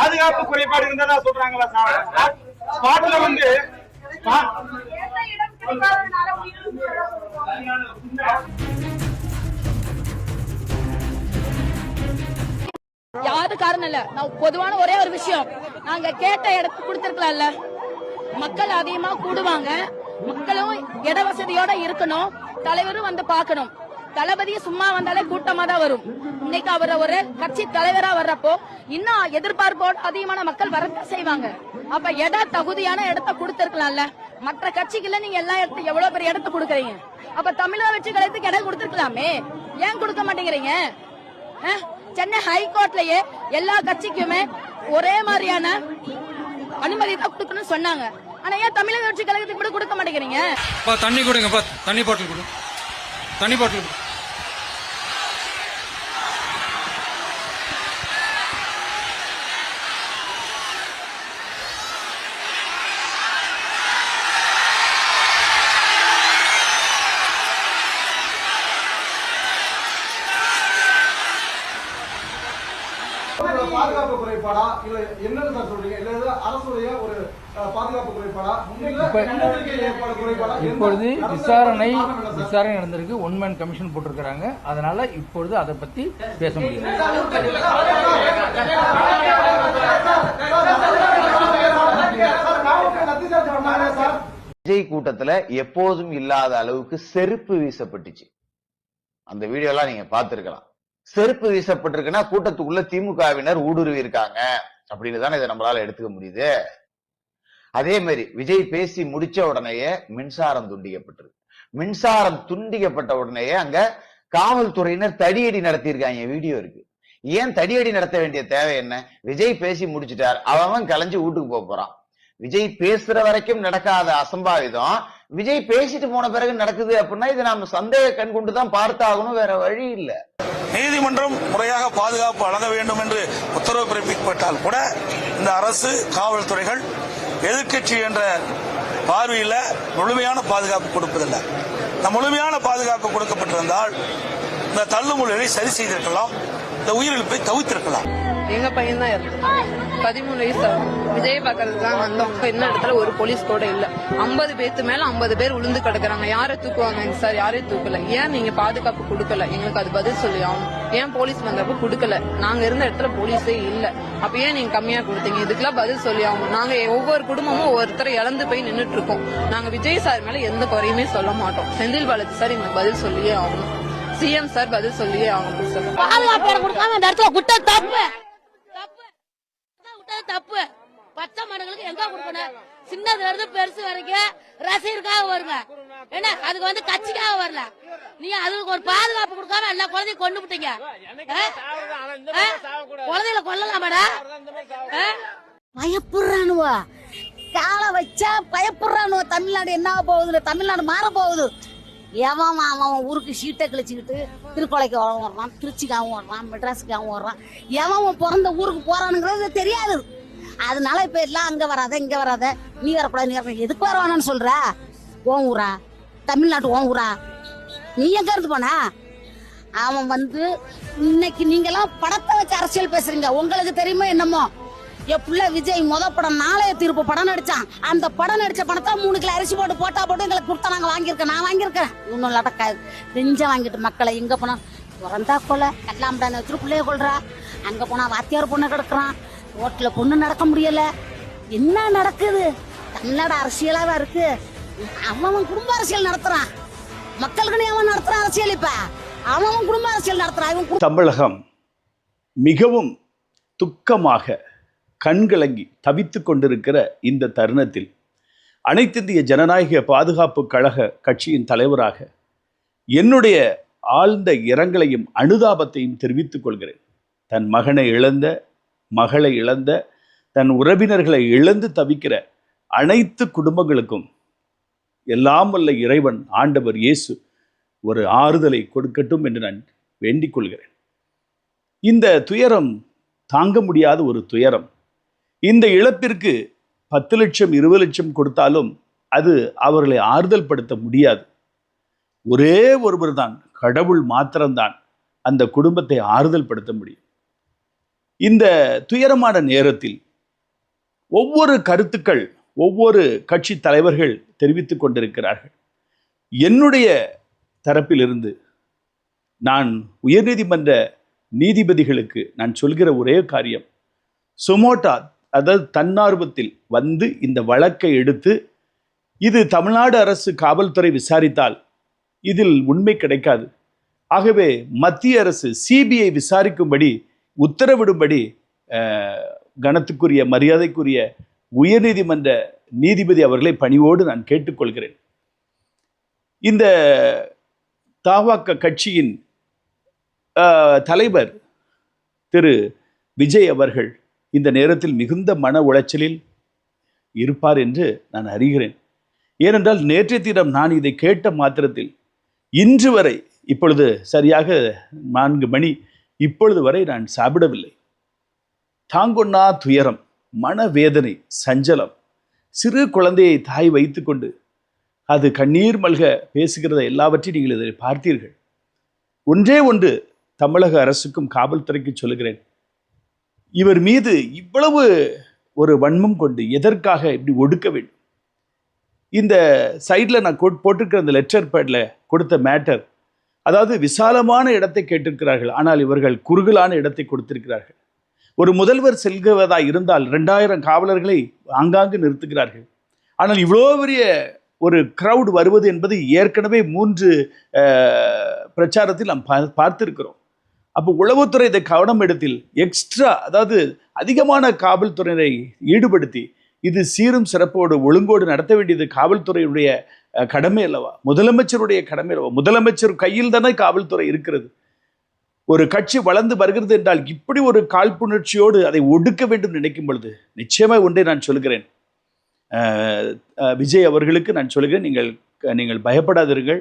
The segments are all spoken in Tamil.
பாதுகாப்பு குறைபாடு இருந்ததா சொல்றாங்களா சார்? ஸ்பாட்ல வந்து யாரு காரணம் இல்ல. நான் பொதுவான ஒரே ஒரு விஷயம். நாங்க கேட்ட இடத்துக்கு கொடுத்திருக்கலாம்ல. மக்கள் அதிகமா கூடுவாங்க. மக்களும் இட வசதியோட இருக்கணும். தலைவரும் வந்து பார்க்கணும். தளபதி சும்மா வந்தாலே கூட்டமா தான் வரும். இன்னைக்கு அவர் ஒரு கட்சி தலைவரா வர்றப்போ இன்னும் எதிர்பார்ப்போடு அதிகமான மக்கள் வரத்தான் செய்வாங்க. அப்ப இட தகுதியான இடத்த கொடுத்திருக்கலாம்ல. மற்ற கட்சிகள்ல நீங்க எல்லா இடத்து எவ்வளவு பெரிய இடத்த கொடுக்குறீங்க? அப்ப தமிழக வெற்றி கழகத்துக்கு இடம் கொடுத்திருக்கலாமே. ஏன் கொடுக்க மாட்டேங்கிறீங்க? சென்னை ஹைகோர்ட்லயே எல்லா கட்சிக்குமே ஒரே மாதிரியான அனுமதி தான் கொடுக்கணும்னு சொன்னாங்க. ஆனா ஏன் தமிழக வெற்றி கழகத்துக்கு கூட கொடுக்க மாட்டேங்கிறீங்க? தண்ணி கொடுங்கப்பா தண்ணி பாட்டில் கொடு. தண்ணி பாட்டில் கொடு ஒரு பாதுகாப்பு குறைபாடா? இல்ல என்னன்னு சார் சொல்றீங்க? இல்ல இது அரசுடைய ஒரு பாதுகாப்பு குறைபாடா? ஏற்பாடு இப்பொழுது விசாரணை? விசாரணை நடந்திருக்கு. ஒன் மேன் கமிஷன் போட்டிருக்கிறாங்க. அதனால இப்பொழுது அதை பத்தி பேச முடியும் விஜய் கூட்டத்துல எப்போதும் இல்லாத அளவுக்கு செருப்பு வீசப்பட்டுச்சு. அந்த வீடியோ எல்லாம் நீங்க பார்த்திருக்கலாம். செருப்பு வீசப்பட்டிருக்குன்னா கூட்டத்துக்குள்ள திமுகவினர் ஊடுருவி இருக்காங்க அப்படின்னு தானே இதை நம்மளால எடுத்துக்க முடியுது. அதே மாதிரி விஜய் பேசி முடிச்ச உடனேயே மின்சாரம் துண்டிக்கப்பட்டிருக்கு. மின்சாரம் துண்டிக்கப்பட்ட உடனேயே அங்க காவல்துறையினர் தடியடி நடத்தியிருக்காங்க. வீடியோ இருக்கு. ஏன் தடியடி நடத்த வேண்டிய தேவை என்ன? விஜய் பேசி முடிச்சிட்டார். அவன் கலைஞ்சு வீட்டுக்கு போக போறான். விஜய் பேசுற வரைக்கும் நடக்காத அசம்பாவிதம். விஜய் பேசிட்டு போன பிறகு நடக்குது அப்படின்னா இது நாம சந்தேக கண் கொண்டு தான் பார்த்தாகணும் வேற வழி இல்ல. நீதிமன்றம் முறையாக பாதுகாப்பு வழங்க வேண்டும் என்று உத்தரவு பிறப்பிக்கப்பட்டால் கூட இந்த அரசு காவல்துறைகள் எதிர்க்கட்சி என்ற பார்வையில் முழுமையான பாதுகாப்பு கொடுப்பதில்லை. இந்த முழுமையான பாதுகாப்பு கொடுக்கப்பட்டிருந்தால் இந்த தள்ளுமுள்களை சரி செய்திருக்கலாம் இந்த உயிரிழப்பை தவிர்த்திருக்கலாம். எங்க பையன் தான் இறந்துட்டான் பதிமூணு வயசு ஆகும். விஜய் பார்க்கறதுக்கு தான் வந்தோம் என்ன இடத்துல ஒரு போலீஸ் கூட இல்ல. ஐம்பது பேத்து மேல ஐம்பது பேர் உளுந்து கிடக்குறாங்க. யாரை தூக்குவாங்க சார் யாரையும் தூக்கல. ஏன் நீங்க பாதுகாப்பு கொடுக்கல? எங்களுக்கு அது பதில் சொல்லி ஆகணும். ஏன் போலீஸ் வந்தப்ப கொடுக்கல? நாங்க இருந்த இடத்துல போலீஸே இல்ல. அப்ப ஏன் நீங்க கம்மியா கொடுத்தீங்க? இதுக்கெல்லாம் பதில் சொல்லி ஆகணும். நாங்க ஒவ்வொரு குடும்பமும் ஒவ்வொருத்தரை இழந்து போய் நின்றுட்டு இருக்கோம் நாங்க விஜய் சார் மேல எந்த குறையுமே சொல்ல மாட்டோம். செந்தில் பாலாஜி சார் எங்களுக்கு பதில் சொல்லியே ஆகணும். சிஎம் சார் பதில் சொல்லியே ஆகணும் சார் பாதுகாப்பு கொடுக்காம அந்த இடத்துல குட்ட தப்பு பச்சை மனுங்களுக்கு எங்க கொடுக்கணும் சின்னதுல இருந்து பெருசு வரைக்கும் ரசிகருக்காக வருங்க என்ன? அதுக்கு வந்து கட்சிக்காக வரல. நீங்க அதுக்கு ஒரு பாதுகாப்பு கொடுக்காம எல்லா குழந்தையும் கொண்டு விட்டீங்க? குழந்தைகளை கொல்லலாமாடா? பயப்படுறானுவ காலை வச்சா பயப்படுறானுவ தமிழ்நாடு என்ன போகுது? தமிழ்நாடு மாற போகுது. எவன் அவன் ஊருக்கு சீட்டை கிழிச்சுக்கிட்டு திருக்கொலைக்கு அவன் வர்றான் திருச்சிக்கு அவன் வர்றான் மெட்ராஸுக்கு அவன் வர்றான். எவன் அவன் பிறந்த ஊருக்கு போறானுங்கிறது தெரியாது. அதனால இப்ப எல்லாம் அங்க வராத இங்க வராத. நீ வரக்கூடாது நீ வரக்கூடாது. எதுக்கு வரவானு சொல்ற? ஓன் ஊரா? தமிழ்நாட்டு ஓன் ஊரா? நீ எங்க இருந்து போனா? அவன் வந்து இன்னைக்கு நீங்கெல்லாம் படத்தை வச்சு அரசியல் பேசுறீங்க. உங்களுக்கு தெரியுமோ என்னமோ? என் பிள்ளை விஜய் முத படம் நாளைய தீர்ப்பு படம் நடிச்சான். அந்த படம் நடிச்ச பணத்தை மூணு கிலோ அரிசி போட்டு போட்டா போட்டு எங்களுக்கு கொடுத்தா நாங்க வாங்கியிருக்கேன் நான் வாங்கியிருக்கேன். இன்னும் நடக்காது நெஞ்ச வாங்கிட்டு மக்களை எங்க போனா? பிறந்தா கொலை. கல்லாம்படான வச்சுட்டு பிள்ளைய கொள்றா அங்க போனா வாத்தியார் பொண்ணு கிடக்குறான். ரோட்ல பொண்ணு நடக்க முடியல. என்ன நடக்குது? தமிழ்நாடு அரசியலாவா இருக்கு? அவன் குடும்ப அரசியல் நடத்துறான். மக்களுக்கு அவன் நடத்துறான் அரசியல் இப்ப. அவன் குடும்ப அரசியல் நடத்துறான். இவன் தமிழகம் மிகவும் துக்கமாக கண்கலங்கி தவித்து கொண்டிருக்கிற இந்த தருணத்தில் அனைத்திந்திய ஜனநாயக பாதுகாப்பு கழக கட்சியின் தலைவராக என்னுடைய ஆழ்ந்த இரங்கலையும் அனுதாபத்தையும் தெரிவித்துக் கொள்கிறேன். தன் மகனை இழந்த மகளை இழந்த தன் உறவினர்களை இழந்து தவிக்கிற அனைத்து குடும்பங்களுக்கும் எல்லாம் வல்ல இறைவன் ஆண்டவர் இயேசு ஒரு ஆறுதலை கொடுக்கட்டும் என்று நான் வேண்டிக் கொள்கிறேன். இந்த துயரம் தாங்க முடியாத ஒரு துயரம். இந்த இழப்பிற்கு பத்து லட்சம் இருபது லட்சம் கொடுத்தாலும் அது அவர்களை ஆறுதல் படுத்த முடியாது. ஒரே ஒருவர் தான் கடவுள் மாத்திரம்தான் அந்த குடும்பத்தை ஆறுதல் படுத்த முடியும். இந்த துயரமான நேரத்தில் ஒவ்வொரு கருத்துக்கள் ஒவ்வொரு கட்சி தலைவர்கள் தெரிவித்து கொண்டிருக்கிறார்கள். என்னுடைய தரப்பிலிருந்து நான் உயர்நீதிமன்ற நீதிபதிகளுக்கு நான் சொல்கிற ஒரே காரியம் சுமோட்டா அதாவது தன்னார்வத்தில் வந்து இந்த வழக்கை எடுத்து இது தமிழ்நாடு அரசு காவல்துறை விசாரித்தால் இதில் உண்மை கிடைக்காது. ஆகவே மத்திய அரசு சிபிஐ விசாரிக்கும்படி உத்தரவிடும்படி கணத்துக்குரிய மரியாதைக்குரிய உயர்நீதிமன்ற நீதிபதி அவர்களை பணிவோடு நான் கேட்டுக்கொள்கிறேன். இந்த தாவாக்க கட்சியின் தலைவர் திரு விஜய் அவர்கள் இந்த நேரத்தில் மிகுந்த மன உளைச்சலில் இருப்பார் என்று நான் அறிகிறேன். ஏனென்றால் நேற்றைய தினம் நான் இதை கேட்ட மாத்திரத்தில் இன்று வரை இப்பொழுது சரியாக நான்கு மணி இப்பொழுது வரை நான் சாப்பிடவில்லை. தாங்கொண்ணா துயரம் மனவேதனை சஞ்சலம் சிறு குழந்தையை தாய் வைத்துக்கொண்டு அது கண்ணீர் மல்க பேசுகிறத எல்லாவற்றையும் நீங்கள் இதை பார்த்தீர்கள். ஒன்றே ஒன்று தமிழக அரசுக்கும் காவல்துறைக்கு சொல்லுகிறேன். இவர் மீது இவ்வளவு ஒரு வன்மம் கொண்டு எதற்காக இப்படி ஒடுக்க வேண்டும்? இந்த சைடில் நான் கோட் போட்டிருக்கிற அந்த லெட்டர் பேடில் கொடுத்த மேட்டர் அதாவது விசாலமான இடத்தை கேட்டிருக்கிறார்கள். ஆனால் இவர்கள் குறுகலான இடத்தை கொடுத்திருக்கிறார்கள். ஒரு முதல்வர் செல்கிறதா இருந்தால் ரெண்டாயிரம் காவலர்களை ஆங்காங்கு நிறுத்துகிறார்கள். ஆனால் இவ்வளோ பெரிய ஒரு க்ரௌட் வருவது என்பது ஏற்கனவே மூன்று பிரச்சாரத்தில் நாம் பா- பார்த்திருக்கிறோம். அப்போ உளவுத்துறை இதை கவனம் எடுத்தில் எக்ஸ்ட்ரா அதாவது அதிகமான காவல்துறையினரை ஈடுபடுத்தி இது சீரும் சிறப்போடு ஒழுங்கோடு நடத்த வேண்டியது காவல்துறையுடைய கடமை அல்லவா? முதலமைச்சருடைய கடமை அல்லவா? முதலமைச்சர் கையில் தானே காவல்துறை இருக்கிறது. ஒரு கட்சி வளர்ந்து வருகிறது என்றால் இப்படி ஒரு காழ்ப்புணர்ச்சியோடு அதை ஒடுக்க வேண்டும் நினைக்கும் பொழுது நிச்சயமாக ஒன்றை நான் சொல்கிறேன். விஜய் அவர்களுக்கு நான் சொல்கிறேன். நீங்கள் நீங்கள் பயப்படாதீர்கள்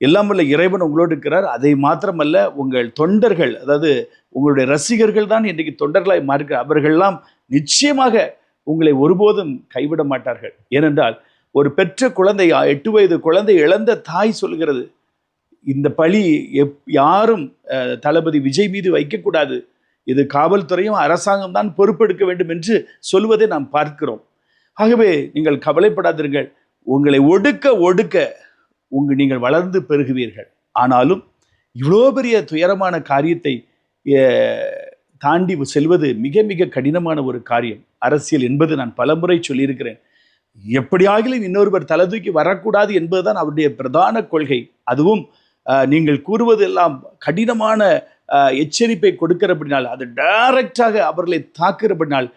எல்லாம் உள்ள இறைவன் உங்களோடு இருக்கிறார். அதை மாத்திரமல்ல உங்கள் தொண்டர்கள் அதாவது உங்களுடைய ரசிகர்கள் தான் இன்றைக்கு தொண்டர்களாய் மாறுகிறார். அவர்கள்லாம் நிச்சயமாக உங்களை ஒருபோதும் கைவிட மாட்டார்கள். ஏனென்றால் ஒரு பெற்ற குழந்தை எட்டு வயது குழந்தை இழந்த தாய் சொல்கிறது இந்த பழி எப் யாரும் தளபதி விஜய் மீது வைக்கக்கூடாது. இது காவல்துறையும் அரசாங்கம் தான் பொறுப்பெடுக்க வேண்டும் என்று சொல்வதை நாம் பார்க்கிறோம். ஆகவே நீங்கள் கவலைப்படாதீர்கள் உங்களை ஒடுக்க ஒடுக்க உங்க நீங்கள் வளர்ந்து பெருகுவீர்கள். ஆனாலும் இவ்வளோ பெரிய துயரமான காரியத்தை தாண்டி செல்வது மிக மிக கடினமான ஒரு காரியம். அரசியல் என்பது நான் பலமுறை சொல்லியிருக்கிறேன். எப்படியாகிலும் இன்னொருவர் தலை தூக்கி வரக்கூடாது என்பதுதான் அவருடைய பிரதான கொள்கை. அதுவும் நீங்கள் கூறுவதெல்லாம் கடினமான எச்சரிப்பை கொடுக்கிறபடினால் அது டைரக்டாக அவர்களை தாக்குறபடினால்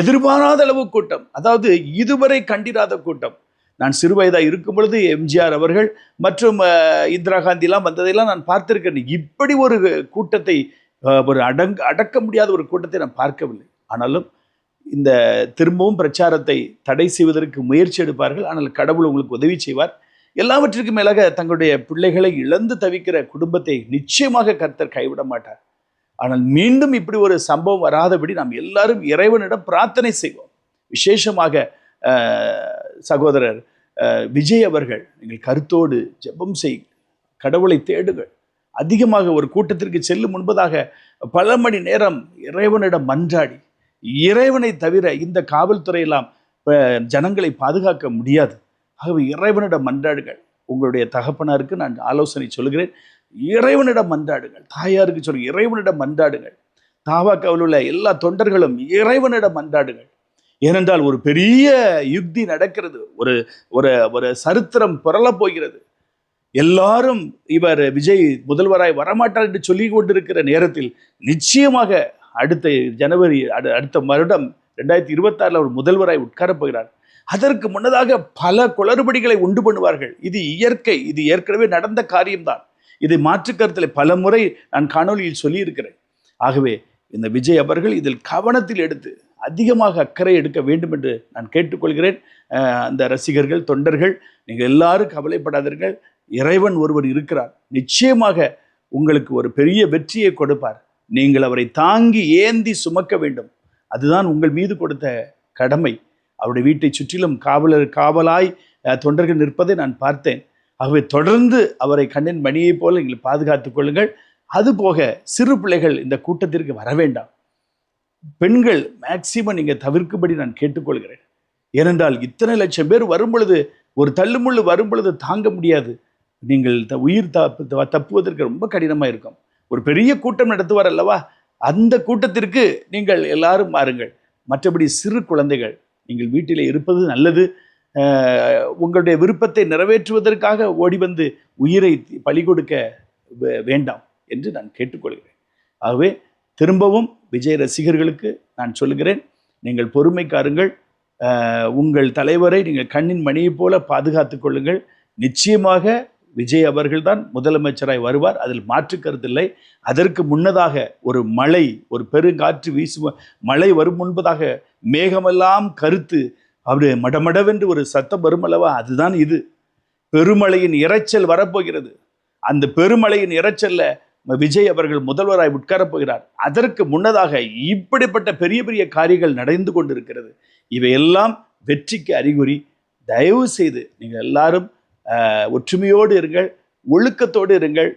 எதிர்பாராத அளவு கூட்டம். அதாவது இதுவரை கண்டிராத கூட்டம். நான் சிறுவயதாக இருக்கும் பொழுது எம்ஜிஆர் அவர்கள் மற்றும் இந்திரா காந்திலாம் வந்ததையெல்லாம் நான் பார்த்திருக்கேன். இப்படி ஒரு கூட்டத்தை ஒரு அடங்க அடக்க முடியாத ஒரு கூட்டத்தை நான் பார்க்கவில்லை. ஆனாலும் இந்த திரும்பவும் பிரச்சாரத்தை தடை செய்வதற்கு முயற்சி எடுப்பார்கள். ஆனால் கடவுள் உங்களுக்கு உதவி செய்வார். எல்லாவற்றிற்கும் மேலாக தங்களுடைய பிள்ளைகளை இழந்து தவிக்கிற குடும்பத்தை நிச்சயமாக கர்த்தர் கைவிட மாட்டார். ஆனால் மீண்டும் இப்படி ஒரு சம்பவம் வராதபடி நாம் எல்லாரும் இறைவனிடம் பிரார்த்தனை செய்வோம். விசேஷமாக சகோதரர் விஜய் அவர்கள் நீங்கள் கருத்தோடு ஜெபம் செய் கடவுளை தேடுங்கள். அதிகமாக ஒரு கூட்டத்திற்கு செல்லும் முன்பதாக பல மணி நேரம் இறைவனிடம் மன்றாடி இறைவனை தவிர இந்த காவல்துறையெல்லாம் ஜனங்களை பாதுகாக்க முடியாது. ஆகவே இறைவனிடம் மன்றாடுகள் உங்களுடைய தகப்பனாருக்கு நான் ஆலோசனை சொல்கிறேன். இறைவனிடம் மன்றாடுங்கள். தாயாருக்கு சொல்ல இறைவனிடம் மன்றாடுங்கள். தாவாக்காவில் உள்ள எல்லா தொண்டர்களும் இறைவனிடம் மன்றாடுங்கள். ஏனென்றால் ஒரு பெரிய யுக்தி நடக்கிறது. ஒரு ஒரு ஒரு சரித்திரம் புரளப் போகிறது. எல்லாரும் இவர் விஜய் முதல்வராய் வரமாட்டார் என்று சொல்லி கொண்டிருக்கிற நேரத்தில் நிச்சயமாக அடுத்த ஜனவரி அடு- அடுத்த வருடம் ரெண்டாயிரத்தி இருபத்தாறில் அவர் முதல்வராய் உட்காரப் போகிறார். அதற்கு முன்னதாக பல குளறுபடிகளை உண்டு பண்ணுவார்கள். இது இயற்கை இது ஏற்கனவே நடந்த காரியம்தான். இதை மாற்று கருத்தில் பல முறை நான் காணொளியில் சொல்லியிருக்கிறேன். ஆகவே இந்த விஜய் அவர்கள் இதில் கவனத்தில் எடுத்து அதிகமாக அக்கறை எடுக்க வேண்டும் என்று நான் கேட்டுக்கொள்கிறேன். அந்த ரசிகர்கள் தொண்டர்கள் நீங்கள் எல்லாரும் கவலைப்படாதீர்கள். இறைவன் ஒருவர் இருக்கிறார். நிச்சயமாக உங்களுக்கு ஒரு பெரிய வெற்றியை கொடுப்பார். நீங்கள் அவரை தாங்கி ஏந்தி சுமக்க வேண்டும். அதுதான் உங்கள் மீது கொடுத்த கடமை. அவருடைய வீட்டை சுற்றிலும் காவலர் காவலாய் தொண்டர்கள் நிற்பதை நான் பார்த்தேன். ஆகவே தொடர்ந்து அவரை கண்ணின் மணியைப் போல நீங்கள் பாதுகாத்துக் கொள்ளுங்கள். அதுபோக சிறு பிள்ளைகள் இந்த கூட்டத்திற்கு வர வேண்டாம். பெண்கள் மேக்சிமம் நீங்கள் தவிர்க்கும்படி நான் கேட்டுக்கொள்கிறேன். ஏனென்றால் இத்தனை லட்சம் பேர் வரும் பொழுது ஒரு தள்ளுமுள்ளு வரும் பொழுது தாங்க முடியாது. நீங்கள் த- உயிர் தப்பு தப்புவதற்கு ரொம்ப கடினமாக இருக்கும். ஒரு பெரிய கூட்டம் நடத்துவார் அல்லவா? அந்த கூட்டத்திற்கு நீங்கள் எல்லாரும் மாறுங்கள் மற்றபடி சிறு குழந்தைகள் நீங்கள் வீட்டிலே இருப்பது நல்லது. உங்களுடைய விருப்பத்தை நிறைவேற்றுவதற்காக ஓடி வந்து உயிரை பலி கொடுக்க வே- வேண்டாம் என்று நான் கேட்டுக்கொள்கிறேன். ஆகவே திரும்பவும் விஜய் ரசிகர்களுக்கு நான் சொல்லுகிறேன் நீங்கள் பொறுமைக்காருங்கள் உங்கள் தலைவரை நீங்கள் கண்ணின் மணியைப் போல பாதுகாத்து கொள்ளுங்கள். நிச்சயமாக விஜய் அவர்கள்தான் முதலமைச்சராய் வருவார். அதில் மாற்று கருத்தில்லை அதற்கு முன்னதாக ஒரு மழை ஒரு பெருங்காற்று வீசும் மழை வரும் முன்பதாக மேகமெல்லாம் கருத்து அப்படி மடமடவென்று ஒரு சத்தம் வருமளவா அதுதான் இது. பெருமழையின் இரைச்சல் வரப்போகிறது. அந்த பெருமழையின் இரைச்சல்ல விஜய் அவர்கள் முதல்வராய் உட்காரப் போகிறார். அதற்கு முன்னதாக இப்படிப்பட்ட பெரிய பெரிய காரியங்கள் நடந்து கொண்டிருக்கிறது. இவையெல்லாம் வெற்றிக்கு அறிகுறி. தயவு செய்து நீங்கள் எல்லாரும் ஒற்றுமையோடு இருங்கள் ஒழுக்கத்தோடு இருங்கள்.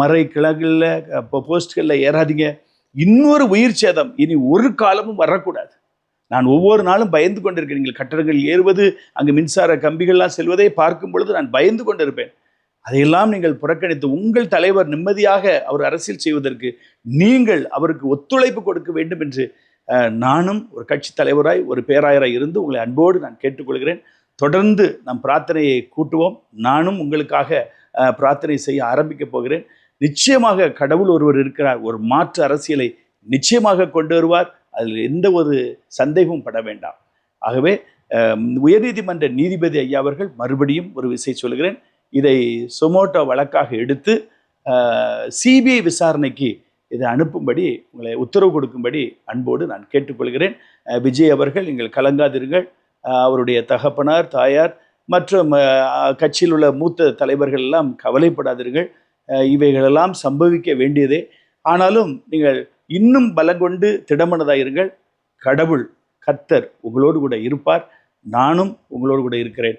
மறை மறை இப்போ போஸ்ட்களில் ஏறாதீங்க. இன்னொரு உயிர் சேதம் இனி ஒரு காலமும் வரக்கூடாது. நான் ஒவ்வொரு நாளும் பயந்து கொண்டிருக்கேன் நீங்கள் கட்டடங்கள் ஏறுவது அங்கு மின்சார கம்பிகள்லாம் செல்வதை பார்க்கும் பொழுது நான் பயந்து கொண்டிருப்பேன். அதையெல்லாம் நீங்கள் புறக்கணித்து உங்கள் தலைவர் நிம்மதியாக அவர் அரசியல் செய்வதற்கு நீங்கள் அவருக்கு ஒத்துழைப்பு கொடுக்க வேண்டும் என்று நானும் ஒரு கட்சி தலைவராய் ஒரு பேராயராய் இருந்து உங்களை அன்போடு நான் கேட்டுக்கொள்கிறேன். தொடர்ந்து நம் பிரார்த்தனையை கூட்டுவோம். நானும் உங்களுக்காக பிரார்த்தனை செய்ய ஆரம்பிக்கப் போகிறேன். நிச்சயமாக கடவுள் ஒருவர் இருக்கிறார். ஒரு மாற்று அரசியலை நிச்சயமாக கொண்டு வருவார். அதில் எந்த ஒரு சந்தேகமும் பட வேண்டாம். ஆகவே உயர்நீதிமன்ற நீதிபதி ஐயா அவர்கள் மறுபடியும் ஒரு விஷயம் சொல்கிறேன் இதை சொமோட்டோ வழக்காக எடுத்து சிபிஐ விசாரணைக்கு இதை அனுப்பும்படி உங்களை உத்தரவு கொடுக்கும்படி அன்போடு நான் கேட்டுக்கொள்கிறேன். விஜய் அவர்கள் நீங்கள் கலங்காதிருங்கள். அவருடைய தகப்பனார் தாயார் மற்றும் கட்சியில் உள்ள மூத்த தலைவர்கள் எல்லாம் கவலைப்படாதீர்கள். இவைகளெல்லாம் சம்பவிக்க வேண்டியதே. ஆனாலும் நீங்கள் இன்னும் பலங்கொண்டு திடமனதாயிருங்கள். கடவுள் கர்த்தர் உங்களோடு கூட இருப்பார். நானும் உங்களோடு கூட இருக்கிறேன்.